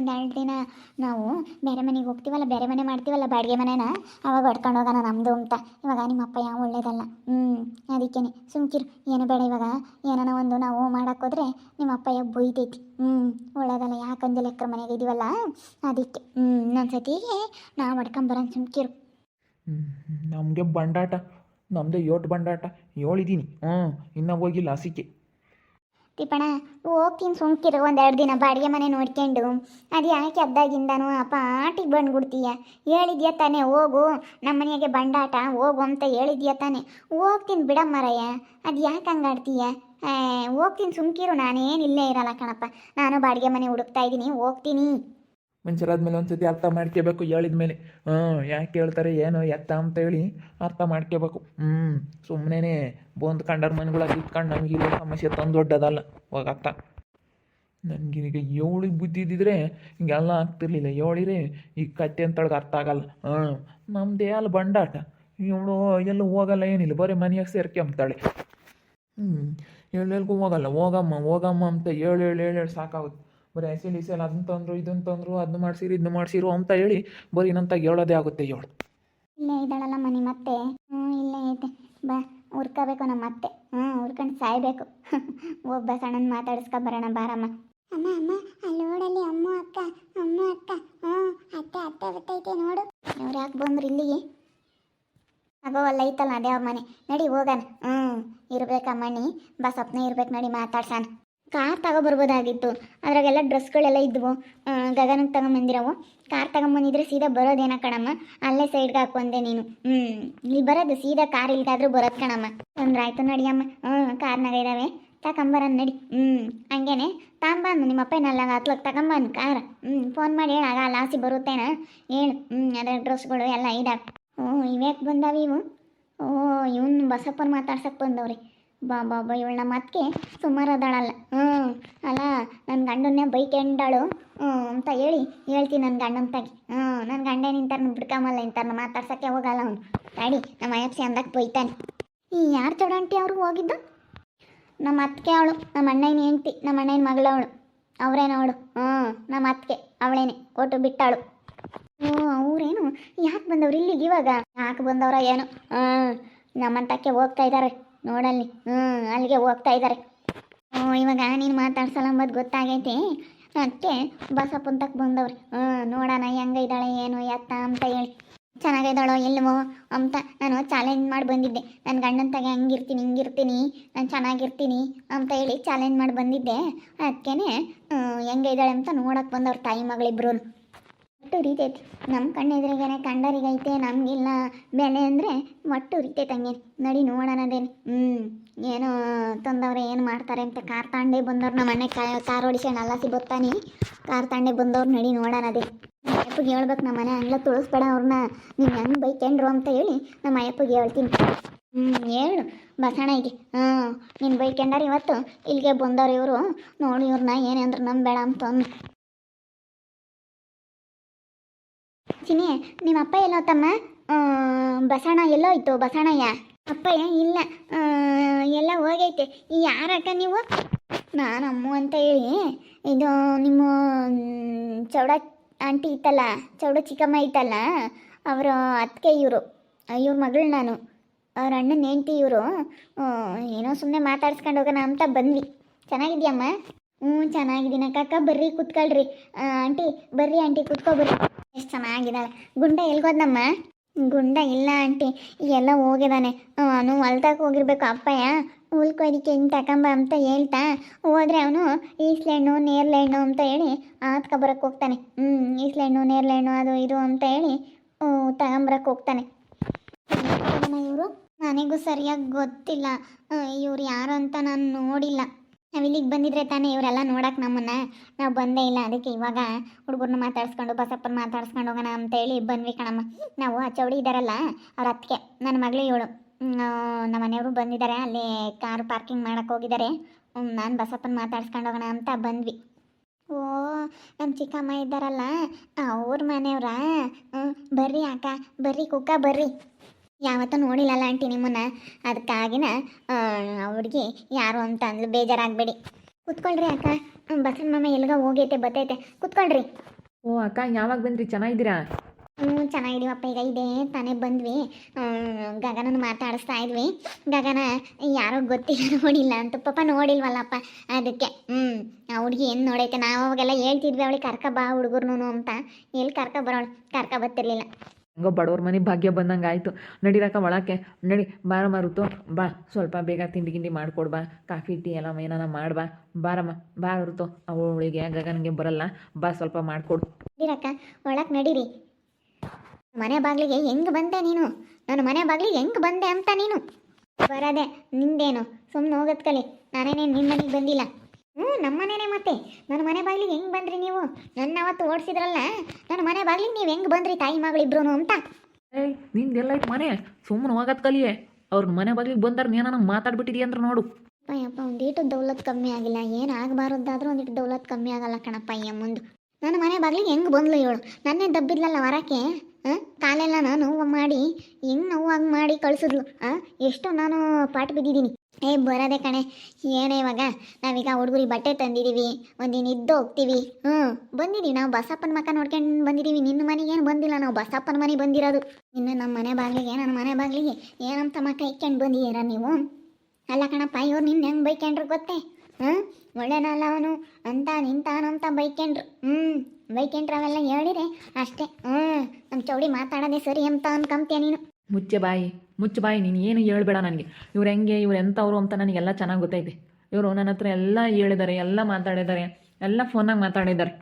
ಒಂದು ಎರಡು ದಿನ ನಾವು ಬೇರೆ ಮನೆಗೆ ಹೋಗ್ತೀವಲ್ಲ, ಬೇರೆ ಮನೆ ಮಾಡ್ತೀವಲ್ಲ ಬಾಡಿಗೆ ಮನೆನ, ಅವಾಗ ಹೊಡ್ಕೊಂಡು ಹೋಗೋಣ ನಮ್ಮದು ಅಂತ. ಇವಾಗ ನಿಮ್ಮ ಅಪ್ಪ ಯಾವ ಒಳ್ಳೇದಲ್ಲ. ಹ್ಞೂ ಅದಕ್ಕೇನೆ. ಸುಮ್ಕಿರು, ಏನು ಬೇಡ ಇವಾಗ. ಏನನ ಒಂದು ನಾವು ಮಾಡೋಕ್ಕೋದ್ರೆ ನಿಮ್ಮ ಅಪ್ಪಯ್ಯ ಬೊಯ್ತೈತಿ ಹ್ಞೂ ಒಳ್ಳೇದಲ್ಲ. ಯಾಕಂದಿಲ್ಲ ಲೆಕ್ಕರ ಮನೆಗೆ ಇದೀವಲ್ಲ? ಅದಕ್ಕೆ. ಹ್ಞೂ ಇನ್ನೊಂದ್ಸತಿ ನಾವು ಹೊಡ್ಕೊಂಬರೋಣ ಸುಮ್ಕಿರು. ನಮಗೆ ಬಂಡಾಟ. ನಮ್ಮದೇ ಯೋಟ್ ಬಂಡಾಟ. ಹೇಳಿದ್ದೀನಿ ಹ್ಞೂ ಇನ್ನೂ ಹೋಗಿಲ್ಲ ಹಸಿಕೆ. ತಿಪ್ಪಣ ಹೋಗ್ತೀನಿ ಸುಮ್ಕಿರು, ಒಂದೆರಡು ದಿನ ಬಾಡಿಗೆ ಮನೆ ನೋಡ್ಕೊಂಡು. ಅದು ಯಾಕೆ ಅದ್ದಾಗಿಂದನೂ ಆ ಪಾಟಿಗೆ ಬಂದ್ಬಿಡ್ತೀಯ? ಹೇಳಿದ್ಯಾ ತಾನೇ, ಹೋಗು ನಮ್ಮ ಮನೆಗೆ ಬಂಡಾಟ, ಹೋಗು ಅಂತ ಹೇಳಿದ್ಯಾ ತಾನೇ. ಹೋಗ್ತೀನಿ ಬಿಡಮ್ಮರಯ್ಯ ಅದು ಯಾಕೆ ಹಂಗಾಡ್ತೀಯ ಹೋಗ್ತೀನಿ ಸುಮ್ಕಿರು, ನಾನೇನು ಇಲ್ಲೇ ಇರಲ್ಲ ಕಣಪ್ಪ. ನಾನು ಬಾಡಿಗೆ ಮನೆ ಹುಡುಕ್ತಾ ಇದ್ದೀನಿ, ಹೋಗ್ತೀನಿ. ಮನುಷ್ಯರಾದ್ಮೇಲೆ ಒಂದ್ಸತಿ ಅರ್ಥ ಮಾಡ್ಕೋಬೇಕು ಹೇಳಿದ ಮೇಲೆ ಹ್ಞೂ, ಯಾಕೆ ಹೇಳ್ತಾರೆ, ಏನು ಎತ್ತ ಅಂತ ಹೇಳಿ ಅರ್ಥ ಮಾಡ್ಕೋಬೇಕು ಹ್ಞೂ ಸುಮ್ಮನೆ ಬೋಂದು ಕಂಡರ್ ಮನೆಗಳಾಗಿ ಇಟ್ಕೊಂಡು ನಮಗೆ ಇರೋ ಸಮಸ್ಯೆ ತಂದು ದೊಡ್ಡದಲ್ಲ ಹೋಗತ್ತ ಈಗ ಏಳಿಗೆ ಬುದ್ಧಿ ಇದ್ದಿದ್ರೆ ಹಿಂಗೆಲ್ಲ ಆಗ್ತಿರ್ಲಿಲ್ಲ. ಏಳಿರಿ ಈ ಕತ್ತೆ ಅಂತೊಳಗೆ ಅರ್ಥ ಆಗಲ್ಲ. ಹಾಂ ನಮ್ಮದೇ ಅಲ್ಲಿ ಬಂಡಾಟ. ಇವಳು ಎಲ್ಲೂ ಹೋಗಲ್ಲ, ಏನಿಲ್ಲ, ಬರೀ ಮನೆಯಾಗ ಸೇರ್ಕೊಂಬ್ತಾಳೆ ಹ್ಞೂ ಎಲ್ಲೆಲ್ಗೂ ಹೋಗಲ್ಲ. ಹೋಗಮ್ಮ ಹೋಗಮ್ಮ ಅಂತ ಹೇಳು ಹೇಳು ಹೇಳಿ ಸಾಕಾಗುತ್ತೆ ಬರೀ ಎಸೆಲ್ ಎಲ್ಲ ಅದನ್ನ ತಂದ್ರು, ಇದನ್ನ ತಂದ್ರು ಅದನ್ನ ಮಾಡ್ಸಿರಿ ಇದನ್ನ ಮಾಡ್ಸಿರು ಅಂತ ಹೇಳಿ ಬರೀ ಇನ್ನಂತ ಹೇಳೋದೇ ಆಗುತ್ತೆ ಹೇಳು. ಇಲ್ಲೇ ಇದ್ದಾಳಲ್ಲ ಮನೆ ಮತ್ತೆ? ಹ್ಞೂ ಇಲ್ಲೇ ಐತೆ. ಬಾ, ಹುರ್ಕೋಬೇಕು ನಮ್ಮ ಅತ್ತೆ. ಹ್ಞೂ ಹುರ್ಕೊಂಡು ಸಾಯ್ಬೇಕು. ಒಬ್ಬ ಸಣ್ಣನ ಮಾತಾಡಿಸ್ಕೊ ಬರೋಣ, ಬಾರಮ್ಮ. ಅಮ್ಮ ಅಮ್ಮ ಅಲ್ಲಿ ನೋಡಲ್ಲಿ ಅಮ್ಮ, ಅಕ್ಕ ಅಮ್ಮ, ಅಕ್ಕ. ಹ್ಞೂ ಅತ್ತೆ ಅತ್ತೆ ಬರ್ತೈತೆ ನೋಡು. ಇವ್ರು ಯಾಕೆ ಬಂದ್ರು ಇಲ್ಲಿಗೆ? ಆಗೋ ಅಲ್ಲ, ಐತಲ್ಲ, ಅದೇ ಅವ್ರ ಮನೆ. ನಡಿ, ಹೋಗಣ. ಹ್ಞೂ ಬಾ ಬಸಪ್ಪನೇ ಇರ್ಬೇಕು, ನೋಡಿ, ಮಾತಾಡ್ಸೋಣ. ಕಾರ್ ತಗೊಬರ್ಬೋದಾಗಿತ್ತು. ಅದ್ರಾಗೆಲ್ಲ ಡ್ರೆಸ್ಗಳೆಲ್ಲ ಇದ್ವು. ಗಗನಕ್ಕೆ ತಗೊಂಬಂದಿರವು. ಕಾರ್ ತಗೊಂಬಂದಿದ್ರೆ ಸೀದಾ ಬರೋದೇನ ಕಣಮ್ಮ? ಅಲ್ಲೇ ಸೈಡ್ಗೆ ಹಾಕೊಂಡೆ ನೀನು. ಹ್ಞೂ ಇಲ್ಲಿ ಬರೋದು ಸೀದಾ ಕಾರ್ ಇಲ್ಲದಾದ್ರೂ ಬರೋದು ಕಣಮ್ಮ. ತೊಂದ್ರೆ ಆಯ್ತು ನಡಿಯಮ್ಮ ಹ್ಞೂ ಕಾರ್ನಾಗ ಇದ್ದಾವೆ ತಗೊಂಬರನ್ ನಡಿ. ಹ್ಞೂ ಹಂಗೇನೆ. ತಾಂಬಂದು ನಿಮ್ಮ ಅಪ್ಪ ನಲ್ಲ ಹತ್ಲಕ್ಕೆ ತಗೊಂಬಂದು ಕಾರ್. ಹ್ಞೂ ಫೋನ್ ಮಾಡಿ ಹೇಳು. ಆಗ ಲಾಸಿ ಬರುತ್ತೇನ? ಹೇಳು. ಹ್ಞೂ ಅದ್ರ ಡ್ರೆಸ್ಗಳು ಎಲ್ಲ ಇದಾವೆ. ಹ್ಞೂ ಇವ್ಯಾಕೆ ಬಂದಾವೆ ಇವು? ಓ, ಇವನು ಬಸಪ್ಪನ ಮಾತಾಡ್ಸಕ್ಕೆ ಬಂದವ್ರಿ. ಬಾ ಬಾ ಬಾ, ಇವಳು ನಮ್ಮ ಅತ್ತಿಗೆ ಸುಮಾರು ಅದಾಳಲ್ಲ. ಹ್ಞೂ ಅಲ್ಲ ನನ್ನ ಗಂಡನ್ನೇ ಬೈಕೆಂಡಾಳು. ಹ್ಞೂ ಅಂತ ಹೇಳಿ ಹೇಳ್ತೀನಿ ನನ್ನ ಗಂಡನ ತಾಗಿ. ಹ್ಞೂ ನನ್ನ ಗಂಡ ನಿಂತಾರ ಬಿಡ್ಕಮಲ್ಲ ಇಂತಾರನ್ನ ಮಾತಾಡ್ಸೋಕ್ಕೆ ಹೋಗಲ್ಲ ಅವನು. ತಾಡಿ ನಮ್ಮ ಅಯ್ಯಪ್ಸಿ ಅಂದಕ್ಕೆ ಬೈತಾನೆ. ಈ ಯಾರು ಚೌಡಂಟಿ ಅವರು ಹೋಗಿದ್ದು? ನಮ್ಮ ಅತ್ತಿಗೆ ಅವಳು, ನಮ್ಮ ಅಣ್ಣನ ಹೆಂಡ್ತಿ, ನಮ್ಮ ಅಣ್ಣನ ಮಗಳು ಅವಳು. ಅವರೇನು ಅವಳು. ಹ್ಞೂ ನಮ್ಮ ಅತ್ತಿಗೆ ಅವಳೇನೆ ಕೊಟ್ಟು ಬಿಟ್ಟಾಳು. ಓ, ಅವರೇನು? ಯಾಕೆ ಬಂದವ್ರು ಇಲ್ಲಿಗೆ ಇವಾಗ? ಯಾಕೆ ಬಂದವ್ರ ಏನು? ಹ್ಞೂ ನಮ್ಮಂತಕ್ಕೆ ಹೋಗ್ತಾ ಇದ್ದಾರೆ ನೋಡಲ್ಲಿ. ಹ್ಞೂ ಅಲ್ಲಿಗೆ ಹೋಗ್ತಾ ಇದ್ದಾರೆ ಹ್ಞೂ ಇವಾಗ ನೀನು ಮಾತಾಡ್ಸಲ್ಲ ಗೊತ್ತಾಗೈತಿ. ಅದಕ್ಕೆ ಬಸಪ್ಪಂತಕ್ಕೆ ಬಂದವ್ರಿ. ಹ್ಞೂ ನೋಡೋಣ ಹೆಂಗೆ ಇದ್ದಾಳೆ, ಏನು ಎತ್ತ ಅಂತ ಹೇಳಿ. ಚೆನ್ನಾಗಿದ್ದಾಳೋ ಇಲ್ವೋ ಅಂತ ನಾನು ಚಾಲೆಂಜ್ ಮಾಡಿ ಬಂದಿದ್ದೆ. ನನ್ನ ಗಂಡನ ತಗೆ ಹಂಗಿರ್ತೀನಿ, ಹಿಂಗಿರ್ತೀನಿ, ನಾನು ಚೆನ್ನಾಗಿರ್ತೀನಿ ಅಂತ ಹೇಳಿ ಚಾಲೆಂಜ್ ಮಾಡಿ ಬಂದಿದ್ದೆ. ಅದಕ್ಕೇ ಹೆಂಗೆ ಇದ್ದಾಳೆ ಅಂತ ನೋಡಕ್ಕೆ ಬಂದವ್ರು ತಾಯಿ ಮಗಳಿಬ್ರು ಉರಿತೈತಿ. ನಮ್ಮ ಕಣ್ಣೆದುರಿಗೇನೆ ಕಂಡರಿಗೈತೆ, ನಮಗಿಲ್ಲ ಬೆಲೆ ಅಂದರೆ ಒಟ್ಟು ಉರಿತೈತೆ ಹಂಗೆ ನಡಿ ನೋಡೋಣದೇನು ಹ್ಞೂ ಏನೋ ತಂದವ್ರೆ ಏನು ಮಾಡ್ತಾರೆ ಅಂತ ಕಾರ್ ತಾಂಡೆ ಬಂದವ್ರು ನಮ್ಮ ಅಣ್ಣ ಕಾ ಕಾರ್ ಓಡಿಸ್ಕೊಂಡು ಅಲ್ಲ ಸಿಗುತ್ತಾನೆ. ಕಾರ್ ತಾಂಡೆ ಬಂದವ್ರು ನಡಿ ನೋಡೋಣದೇ ನಮ್ಮ ಅಯ್ಯಪ್ಪಗೆ ಹೇಳ್ಬೇಕು ನಮ್ಮ ಮನೆ ಹಂಗ್ಲ ತುಳಿಸ್ಬೇಡ ಅವ್ರನ್ನ ನೀವು ಹೆಂಗೆ ಬೈಕೆಂಡ್ರು ಅಂತ ಹೇಳಿ ನಮ್ಮ ಅಯ್ಯಪ್ಪಗೆ ಹೇಳ್ತೀನಿ. ಹ್ಞೂ ಹೇಳು. ಬಸಣಗೆ ಹ್ಞೂ ನೀನು ಬೈಕೆಂಡಾರ ಇವತ್ತು ಇಲ್ಲಿಗೆ ಬಂದವ್ರು ಇವರು. ನೋಡಿ ಇವ್ರನ್ನ ಏನಂದ್ರೆ ನಂಬೇಡ ಅಂತ ಚಿನಿ ನಿಮ್ಮ ಅಪ್ಪ ಎಲ್ಲೋ ತಮ್ಮ? ಬಸಣ ಎಲ್ಲೋ ಇತ್ತು? ಬಸಣ್ಣಯ್ಯ ಅಪ್ಪಯ್ಯ ಇಲ್ಲ. ಎಲ್ಲ ಹೋಗೈತೆ. ಯಾರಕ್ಕ ನೀವು? ನಾನು ಅಮ್ಮು ಅಂತ ಹೇಳಿ. ಇದು ನಿಮ್ಮ ಚೌಡ ಆಂಟಿ ಇತ್ತಲ್ಲ? ಚೌಡ ಚಿಕ್ಕಮ್ಮ ಇತ್ತಲ್ಲ? ಅವರ ಅತ್ತಿಗೆ ಇವರು. ಇವ್ರ ಮಗಳು ನಾನು. ಅವ್ರ ಅಣ್ಣನ ಹೆಂಡ್ತಿ ಇವರು. ಏನೋ ಸುಮ್ಮನೆ ಮಾತಾಡ್ಸ್ಕೊಂಡು ಹೋಗೋಣ ಅಂತ ಬಂದ್ವಿ. ಚೆನ್ನಾಗಿದ್ಯಮ್ಮ ಹ್ಞೂ ಚೆನ್ನಾಗಿದ್ದೀನಿ. ಕಾಕ ಬರ್ರಿ, ಕೂತ್ಕೊಳ್ರಿ. ಆಂಟಿ, ಬರ್ರಿ, ಆಂಟಿ, ಕೂತ್ಕೊ ಬರ್ರಿ. ಎಷ್ಟು ಚೆನ್ನಾಗಿದ್ದಾಳೆ. ಗುಂಡ ಎಲ್ಗೋದ್ನಮ್ಮ? ಗುಂಡ ಇಲ್ಲ ಆಂಟಿ. ಎಲ್ಲ ಹೋಗಿದ್ದಾನೆ ಅವನು ಹೊಲ್ದಾಗ ಹೋಗಿರ್ಬೇಕು ಅಪ್ಪಯ್ಯ. ಹುಲ್ಕೊಯ್ದಕ್ಕೆ ಹಿಂಗೆ ತಗೊಂಬ ಅಂತ ಹೇಳ್ತಾ ಹೋದ್ರೆ ಅವನು ಈಸ್ಲೆಣ್ಣು ನೇರ್ಲೆಣ್ಣು ಅಂತ ಹೇಳಿ ಆತ್ಕೊಬರಕ್ಕೆ ಹೋಗ್ತಾನೆ. ಹ್ಞೂ ಈಸ್ಲೆಣ್ಣು ನೇರ್ಲೆಣ್ಣು ಅದು ಇದು ಅಂತ ಹೇಳಿ ತಗೊಂಬರಕ್ಕೆ ಹೋಗ್ತಾನೆ. ಇವರು? ನನಗೂ ಸರಿಯಾಗಿ ಗೊತ್ತಿಲ್ಲ. ಇವ್ರು ಯಾರು ಅಂತ ನಾನು ನೋಡಿಲ್ಲ. ನಾವು ಇಲ್ಲಿಗೆ ಬಂದಿದ್ರೆ ತಾನೇ ಇವರೆಲ್ಲ ನೋಡಕ್ಕೆ ನಮ್ಮನ್ನ. ನಾವು ಬಂದೇ ಇಲ್ಲ, ಅದಕ್ಕೆ ಇವಾಗ ಹುಡುಗರನ್ನ ಮಾತಾಡ್ಸ್ಕೊಂಡು, ಬಸಪ್ಪನ ಮಾತಾಡ್ಸ್ಕೊಂಡು ಹೋಗೋಣ ಅಂತೇಳಿ ಬಂದ್ವಿ ಕಣಮ್ಮ. ನಾವು ಆ ಚೌಡಿ ಇದ್ದಾರಲ್ಲ ಅವ್ರ ಅತ್ತಿಗೆ ನನ್ನ ಮಗಳು ಇವಳು. ನಮ್ಮ ಮನೆಯವರು ಬಂದಿದ್ದಾರೆ ಅಲ್ಲಿ ಕಾರ್ ಪಾರ್ಕಿಂಗ್ ಮಾಡಕ್ಕೆ ಹೋಗಿದ್ದಾರೆ ನಾನು ಬಸಪ್ಪನ ಮಾತಾಡ್ಸ್ಕೊಂಡು ಹೋಗೋಣ ಅಂತ ಬಂದ್ವಿ. ಓ ನಮ್ಮ ಚಿಕ್ಕಮ್ಮ ಇದ್ದಾರಲ್ಲ, ಅವ್ರ ಮನೆಯವ್ರಾ? ಹ್ಞೂ ಬರ್ರಿ ಅಕ್ಕ, ಬರ್ರಿ ಕುಕ್ಕ, ಬರ್ರಿ. ಯಾವತ್ತೂ ನೋಡಿಲ್ಲಲ್ಲ ಆಂಟಿ ನಿಮ್ಮನ್ನ. ಅದಕ್ಕಾಗಿನ ಅವ್ರಿಗೆ ಯಾರು ಅಂತ ಅಂದ್ಲು ಬೇಜಾರಾಗಬೇಡಿ. ಕುತ್ಕೊಳ್ರಿ ಅಕ್ಕ. ಹ್ಮ್, ಬಸವನ ಮಾಮ ಎಲ್ಗ ಹೋಗೈತೆ ಬತ್ತೈತೆ. ಕುತ್ಕೊಳ್ರಿ. ಓ ಅಕ್ಕ ಯಾವಾಗ ಬಂದ್ರಿ? ಚೆನ್ನಾಗಿದ್ದೀರಾ? ಹ್ಞೂ ಚೆನ್ನಾಗಿದೀವಪ್ಪ ಈಗ ಇದೇ ತಾನೇ ಬಂದ್ವಿ. ಗಗನನ ಮಾತಾಡಿಸ್ತಾ ಇದ್ವಿ. ಗಗನ ಯಾರೋ ಗೊತ್ತಿಲ್ಲ ನೋಡಿಲ್ಲ ಅಂತ ಪಾಪ ನೋಡಿಲ್ವಲ್ಲಪ್ಪ. ಅದಕ್ಕೆ ಹ್ಞೂ ಆ ಹುಡುಗಿ ಏನು ನೋಡೈತೆ? ನಾವು ಅವಾಗೆಲ್ಲ ಹೇಳ್ತಿದ್ವಿ ಅವಳಿಗೆ ಕರ್ಕ ಬಾ ಹುಡುಗರ್ನು ಅಂತ. ಎಲ್ಲಿ ಕರ್ಕ ಬರೋಳು? ಕರ್ಕ ಬರ್ತಿರ್ಲಿಲ್ಲ. ಹಂಗೋ ಬಡವ್ರ ಮನೆ ಭಾಗ್ಯ ಬಂದಂಗೆ ಆಯಿತು. ನಡೀರಕ್ಕ ಒಳಕ್ಕೆ. ನಡಿ ಬಾರ ಋತು. ಬಾ, ಸ್ವಲ್ಪ ಬೇಗ ತಿಂಡಿ ಗಿಂಡಿ ಮಾಡ್ಕೊಡ್ಬಾ ಕಾಫಿ, ಟೀ ಎಲ್ಲ ಏನಾರ ಮಾಡ್ಬಾ ಬಾರಮ್ಮ, ಬಾ ಋತು. ಅವಳಿಗೆ, ಗಗನಿಗೆ ಬರಲ್ಲ. ಬಾ ಸ್ವಲ್ಪ ಮಾಡಿಕೊಡು. ನಡೀರಕ್ಕ ಒಳಕ್ಕೆ ನಡೀರಿ. ಮನೆ ಬಾಗಿಲಿಗೆ ಹೆಂಗೆ ಬಂದೆ ನೀನು? ನಾನು ಮನೆ ಬಾಗಿಲಿಗೆ ಹೆಂಗೆ ಬಂದೆ ಅಂತ ನೀನು? ಬರದೆ, ನಿಂದೇನು? ಸುಮ್ಮನೆ ಹೋಗೋದ್ ಕಲಿ. ನಾನೇನೇನು ನಿಮ್ಮ ಮನೆಗೆ ಬಂದಿಲ್ಲ? ಹ್ಞೂ ನಮ್ಮ ಮನೆನೇ ಮತ್ತೆ. ನನ್ನ ಮನೆ ಬಾಗಿಲಿಗೆ ಹೆಂಗೆ ಬಂದ್ರಿ ನೀವು? ನನ್ನ ಅವತ್ತು ಓಡಿಸಿದ್ರಲ್ಲ? ನನ್ನ ಮನೆ ಬಾಗಿಲಿಗೆ ನೀವು ಹೆಂಗೆ ಬಂದ್ರಿ ತಾಯಿ ಮಗಳಿಬ್ರು ಅಂತ? ಏಯ್ ನಿಂದೆಲ್ಲ ಐತೆ ಮನೆ. ಸುಮ್ಮನೆ ಹೋಗೋದು ಕಲಿಯೇ. ಅವ್ರ ಮನೆ ಬಾಗಿಲಿಗೆ ಬಂದಾರ ನೀನಾನ ಮಾತಾಡ್ಬಿಟ್ಟಿದೀಯ ಅಂದ್ರೆ ನೋಡು. ಅಯ್ಯಪ್ಪ ಒಂದೀಟು ದೌಲತ್ ಕಮ್ಮಿ ಆಗಿಲ್ಲ. ಏನು ಆಗಬಾರ್ದಾದ್ರೂ ಒಂದಿಟ್ಟು ದೌಲತ್ ಕಮ್ಮಿ ಆಗಲ್ಲ ಕಣಪ್ಪ ಅಯ್ಯ ಮುಂದೆ. ನನ್ನ ಮನೆ ಬಾಗಿಲಿಗೆ ಹೆಂಗೆ ಬಂದ್ಲು ಇವಳು ನನ್ನೇ ದಬ್ಬಿದ್ಲಲ್ಲ ವರಕ್ಕೆ? ಹಾಂ? ಕಾಲೆಲ್ಲ ನಾನು ನೋವು ಮಾಡಿ ಹೆಂಗೆ ಹಂಗೆ ಮಾಡಿ ಕಳಿಸಿದ್ಲು? ಎಷ್ಟು ನಾನು ಪಾಠ ಬಿದ್ದಿದ್ದೀನಿ. ಏ, ಬರೋದೆ ಕಣೆ. ಏನೇ ಇವಾಗ? ನಾವೀಗ ಹುಡುಗರಿಗೆ ಬಟ್ಟೆ ತಂದಿದ್ದೀವಿ ಒಂದಿನ ಇದ್ದು ಹೋಗ್ತೀವಿ. ಹ್ಞೂ ಬಂದಿದ್ದೀವಿ ನಾವು ಬಸಪ್ಪನ ಮಕ್ಕ ನೋಡ್ಕೊಂಡು ಬಂದಿದ್ದೀವಿ ನಿನ್ನ ಮನೆಗೆ ಏನು ಬಂದಿಲ್ಲ? ನಾವು ಬಸಪ್ಪನ ಮನೆ ಬಂದಿರೋದು. ಇನ್ನು ನಮ್ಮ ಮನೆ ಬಾಗಿಲಿಗೆ, ನನ್ನ ಮನೆ ಬಾಗಿಲಿಗೆ ಏನಂತ ಮಕ್ಕ ಇಕ್ಕೊಂಡು ಬಂದಿದ್ದೀರ ನೀವು? ಅಲ್ಲ ಕಣಪ್ಪ, ಇವ್ರು ನಿನ್ನ ಹೆಂಗೆ ಬೈಕೊಂಡ್ರು ಗೊತ್ತೇ? ಹ್ಞೂ ಒಳ್ಳೆನಲ್ಲ ಅವನು. ಅಂತ ನಿಂತಾನಂತ ಬೈಕೊಂಡ್ರು. ಹ್ಞೂ ಬೈಕೊಂಡ್ರು ಅವೆಲ್ಲ ಹೇಳಿರೆ ಅಷ್ಟೇ. ಹ್ಞೂ ನಮ್ಮ ಚೌಡಿ ಮಾತಾಡೋದೇ ಸರಿ ಅಂತ ಅನ್ಕೊಂತೀಯ ನೀನು? ಮುಚ್ಚೆ ಬಾಯಿ ಮುಚ್ಚು ಬಾಯಿ ನೀನು ಏನು ಹೇಳ್ಬೇಡ ನನಗೆ. ಇವ್ರು ಹೆಂಗೆ ಇವ್ರು ಎಂಥವ್ರು ಅಂತ ನನಗೆಲ್ಲ ಚೆನ್ನಾಗಿ ಗೊತ್ತೈತೆ. ಇವರು ನನ್ನ ಹತ್ರ ಎಲ್ಲ ಹೇಳಿದ್ದಾರೆ ಎಲ್ಲ ಮಾತಾಡಿದ್ದಾರೆ ಎಲ್ಲ ಫೋನಾಗ ಮಾತಾಡಿದ್ದಾರೆ.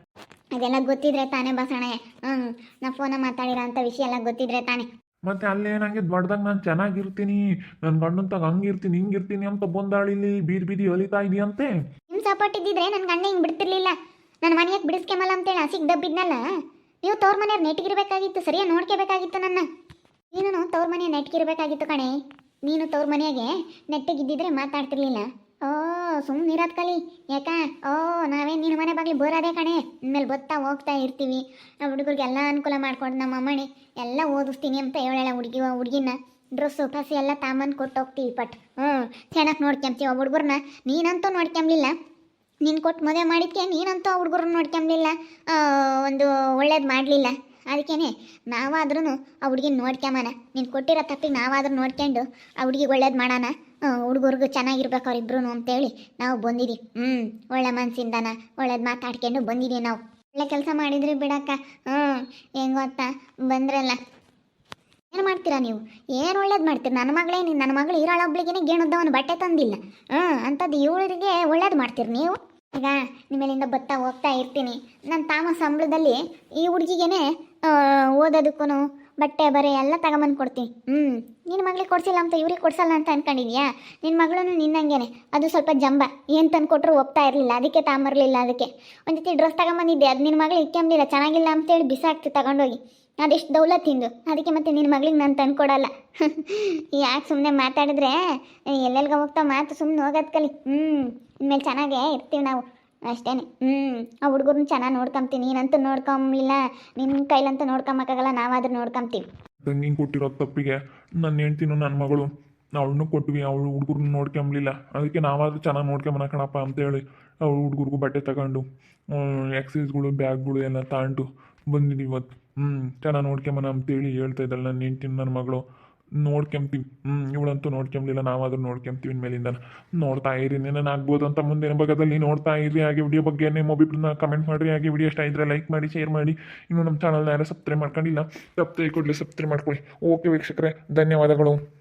ಅದೆಲ್ಲ ಗೊತ್ತಿದ್ರೆ ತಾನೇ ಬಸಣೆ. ಹ್ಮ್ ನಾ ಫೋನ ಮಾತಾಡಿರೋ ಅಂತ ವಿಷಯ ಎಲ್ಲ ಗೊತ್ತಿದ್ರೆ ತಾನೇ. ಮತ್ತೆ ಅಲ್ಲಿ ನಂಗೆ ದೊಡ್ಡದಾಗ ನಾನು ಚೆನ್ನಾಗಿರ್ತೀನಿ ನನ್ನ ಗಂಡಂತಾಗ ಹಂಗಿರ್ತೀನಿ ಹಿಂಗಿರ್ತೀನಿ ಅಂತ ಬಂದಾಳಿಲಿ ಬೀದಿ ಬೀದಿ ಹೊಲಿತಾ ಇದೆಯಂತೆ? ನಿಮ್ಮ ಸಪೋರ್ಟ್ ಇದ್ದಿದ್ರೆ ನನ್ನ ಗಂಡ ಹಿಂಗ್ ಬಿಡ್ತಿರ್ಲಿಲ್ಲ. ನನ್ನ ಮನೆಯಾಗ ಬಿಡಿಸ್ಕೆಮಲ್ಲ ಅಂತೇಳಿ ಹಸಿಗೆ ದಬ್ಬಿದ್ನಲ್ಲ? ನೀವು ತೋರ್ ಮನೆಯವ್ರು ನೆಟ್ಟಿಗಿರ್ಬೇಕಾಗಿತ್ತು ಸರಿಯಾಗಿ ನೋಡ್ಕೋಬೇಕಾಗಿತ್ತು ನನ್ನ? ನೀನು ತವ್ರ ಮನೆ ನೆಟ್ಗಿರ್ಬೇಕಾಗಿತ್ತು ಕಣೆ. ನೀನು ತವ್ರ ಮನೆಯಾಗೆ ನೆಟ್ಟಗಿದ್ದಿದ್ರೆ ಮಾತಾಡ್ತಿರ್ಲಿಲ್ಲ. ಓ ಸುಮ್ಮನೆ ಇರೋದು ಕಲಿ. ಯಾಕ? ಓ, ನಾವೇ ನಿನ್ನ ಮನೆ ಬಾಗ್ಲಿ ಬೋರಾದೆ ಕಣೆ. ಇನ್ಮೇಲೆ ಬತ್ತಾ ಹೋಗ್ತಾ ಇರ್ತೀವಿ. ಆ ಹುಡುಗರಿಗೆ ಎಲ್ಲ ಅನುಕೂಲ ಮಾಡ್ಕೊಂಡು ನಮ್ಮ ಅಮ್ಮಣಿ ಎಲ್ಲ ಓದಿಸ್ತೀನಿ ಅಂತ ಹೇಳಲ್ಲ ಹುಡುಗಿ ಹುಡುಗಿನ. ಡ್ರೆಸ್ಸು ಪಸಿ ಎಲ್ಲ ತಾಮನ್ ಕೊಟ್ಟು ಹೋಗ್ತೀವಿ ಪಟ್. ಹ್ಞೂ, ಚೆನ್ನಾಗಿ ನೋಡ್ಕೊಂತೀವಿ ಹುಡುಗರನ್ನ ನೀನಂತೂ ನೋಡ್ಕೊಂಬ್ಲಿಲ್ಲ ನೀನು ಕೊಟ್ಟು ಮದುವೆ ಮಾಡಿದ್ಕೆ ನೀನಂತೂ ಆ ಹುಡುಗರನ್ನ ನೋಡ್ಕೊಂಬ್ಲಿಲ್ಲ ಒಂದು ಒಳ್ಳೇದು ಮಾಡಲಿಲ್ಲ. ಅದಕ್ಕೇನೆ ನಾವಾದ್ರೂ ಆ ಹುಡುಗಿನ ನೋಡ್ಕೊಂಬನ ನೀನು ಕೊಟ್ಟಿರೋ ತಪ್ಪಿಗೆ ನಾವಾದ್ರೂ ನೋಡ್ಕೊಂಡು ಆ ಹುಡುಗಿಗೆ ಒಳ್ಳೇದು ಮಾಡೋಣ. ಹುಡುಗರ್ಗು ಚೆನ್ನಾಗಿರ್ಬೇಕು ಅವ್ರಿಬ್ರು ಅಂತೇಳಿ ನಾವು ಬಂದಿದ್ದೀವಿ ಹ್ಞೂ ಒಳ್ಳೆ ಮನಸ್ಸಿಂದನ ಒಳ್ಳೇದು ಮಾತಾಡ್ಕೊಂಡು ಬಂದಿದ್ದೀವಿ ನಾವು. ಒಳ್ಳೆ ಕೆಲಸ ಮಾಡಿದ್ರಿ ಬಿಡಕ್ಕ. ಹ್ಞೂ ಹೆಂಗ್ ಗೊತ್ತಾ? ಬಂದ್ರಲ್ಲ. ಏನು ಮಾಡ್ತೀರಾ ನೀವು? ಏನು ಒಳ್ಳೇದು ಮಾಡ್ತೀರಿ? ನನ್ನ ಮಗಳೇ ನೀನು, ನನ್ನ ಮಗಳು ಇರೋಳೊಬ್ಳಿಗೆ ಗೇಣುದ್ದವನು ಬಟ್ಟೆ ತಂದಿಲ್ಲ. ಹ್ಞೂ ಅಂಥದ್ದು ಇವಳಿಗೆ ಒಳ್ಳೇದು ಮಾಡ್ತೀರಿ ನೀವು? ಈಗ ನಿಮ್ಮೇಲಿಂದ ಬತ್ತಾ ಹೋಗ್ತಾ ಇರ್ತೀನಿ. ನನ್ನ ತಾಮ ಸಂಬಳದಲ್ಲಿ ಈ ಹುಡುಗಿಗೇನೆ ಓದೋದಕ್ಕೂ ಬಟ್ಟೆ ಬರೆ ಎಲ್ಲ ತಗೊಂಬಂದು ಕೊಡ್ತೀನಿ. ಹ್ಞೂ ನಿನ್ನ ಮಗಳಿಗೆ ಕೊಡಿಸಿಲ್ಲ ಅಂತ ಇವ್ರಿಗೆ ಕೊಡ್ಸಲ್ಲ ಅಂತ ಅನ್ಕೊಂಡಿದ್ಯಾ? ನಿನ್ನ ಮಗಳೂ ನಿನ್ನಂಗೇನೆ. ಅದು ಸ್ವಲ್ಪ ಜಂಬ. ಏನು ತಂದು ಕೊಟ್ಟರು ಒಪ್ತಾ ಇರಲಿಲ್ಲ. ಅದಕ್ಕೆ ತಾಂಬರಲಿಲ್ಲ ಅದಕ್ಕೆ. ಒಂದು ಜೊತೆ ಡ್ರೆಸ್ ತಗೊಂಬಂದಿದ್ದೆ. ಅದು ನಿನ್ನ ಮಗಳು ಇಕ್ಕಂಬಿಲ್ಲ ಚೆನ್ನಾಗಿಲ್ಲ ಅಂತೇಳಿ ಬಿಸಾಕ್ತಿ ತಗೊಂಡೋಗಿ. ಅದೆಷ್ಟು ದೌಲತ್ ತಿಂದು ಅದಕ್ಕೆ ಮತ್ತೆ ನಿನ್ನ ಮಗಳಿಗೆ ನಾನು ತಂದು ಕೊಡಲ್ಲ. ಯಾಕೆ ಸುಮ್ಮನೆ ಮಾತಾಡಿದ್ರೆ? ಎಲ್ಲೆಲ್ಗೆ ಹೋಗ್ತಾ ಮಾತು ಸುಮ್ಮನೆ ಹೋಗೋದು ಕಲಿ. ಹ್ಞೂ ಇನ್ಮೇಲೆ ಚೆನ್ನಾಗೇ ಇರ್ತೀವಿ ನಾವು. ಅಷ್ಟೇ ಹ್ಞೂ ಆ ಹುಡುಗರನ್ನ ಚೆನ್ನಾಗಿ ನೋಡ್ಕೊಂತೀನಿ ನೀನಂತೂ ನೋಡ್ಕೊಂಬಿಲ್ಲ ನಿನ್ನ ಕೈಲಂತೂ ನೋಡ್ಕೊಂಬಕ್ಕಾಗಲ್ಲ. ನಾವಾದ್ರೂ ನೋಡ್ಕೊಂತೀವಿ ತಂಗಿನ ಕೊಟ್ಟಿರೋ ತಪ್ಪಿಗೆ. ನನ್ನ ಹೆಂಡ್ತಿನೂ ನನ್ನ ಮಗಳು. ಅವಳನ್ನು ಕೊಟ್ವಿ. ಅವಳು ಹುಡುಗರನ್ನ ನೋಡ್ಕೊಂಬ್ಲಿಲ್ಲ. ಅದಕ್ಕೆ ನಾವಾದ್ರೂ ಚೆನ್ನಾಗಿ ನೋಡ್ಕೊಂಬನ ಕಣಪ್ಪ ಅಂತೇಳಿ ಅವಳು ಹುಡುಗರಿಗೂ ಬಟ್ಟೆ ತಗೊಂಡು ಎಕ್ಸೈಸ್ಗಳು ಬ್ಯಾಗ್ಗಳು ಎಲ್ಲ ತಗೊಂಡು ಬಂದಿದ್ದೀವಿ ಇವತ್ತು. ಹ್ಞೂ ಚೆನ್ನಾಗಿ ನೋಡ್ಕೊಂಬನ ಅಂತೇಳಿ ಹೇಳ್ತಾ ಇದ್ದಾಳೆ ನನ್ನ ಹೆಂಡ್ತಿನ ನನ್ನ ಮಗಳು. ನೋಡ್ಕೊಂತೀವಿ. ಹ್ಞೂ ಇವಳಂತೂ ನೋಡ್ಕೊಂಬ್ಲಿಲ್ಲ ನಾವಾದ್ರೂ ನೋಡ್ಕೊಂತೀವಿ ಇನ್ಮೇಲಿಂದ ನೋಡ್ತಾ ಇರಿ ಏನೇನು ಆಗ್ಬೋದು ಅಂತ ಮುಂದಿನ ಭಾಗದಲ್ಲಿ ನೋಡ್ತಾ ಇರಿ. ಹಾಗೆ ವಿಡಿಯೋ ಬಗ್ಗೆ ನಿಮ್ಮ ಒಬ್ಬಿಬ್ರನ್ನ ಕಮೆಂಟ್ ಮಾಡಿರಿ. ಹಾಗೆ ವಿಡಿಯೋ ಇಷ್ಟ ಇದ್ರೆ ಲೈಕ್ ಮಾಡಿ ಶೇರ್ ಮಾಡಿ. ಇನ್ನು ನಮ್ಮ ಚಾನಲ್ನ ಯಾರು ಸಬ್ಸ್ಕ್ರೈಬ್ ಮಾಡ್ಕೊಂಡಿಲ್ಲ ಸಬ್ಸ್ಕ್ರೈಬ್ ಕೊಡಲಿ ಸಬ್ಸ್ಕ್ರೈಬ್ ಮಾಡ್ಕೊಳ್ಳಿ. ಓಕೆ ವೀಕ್ಷಕರೇ, ಧನ್ಯವಾದಗಳು.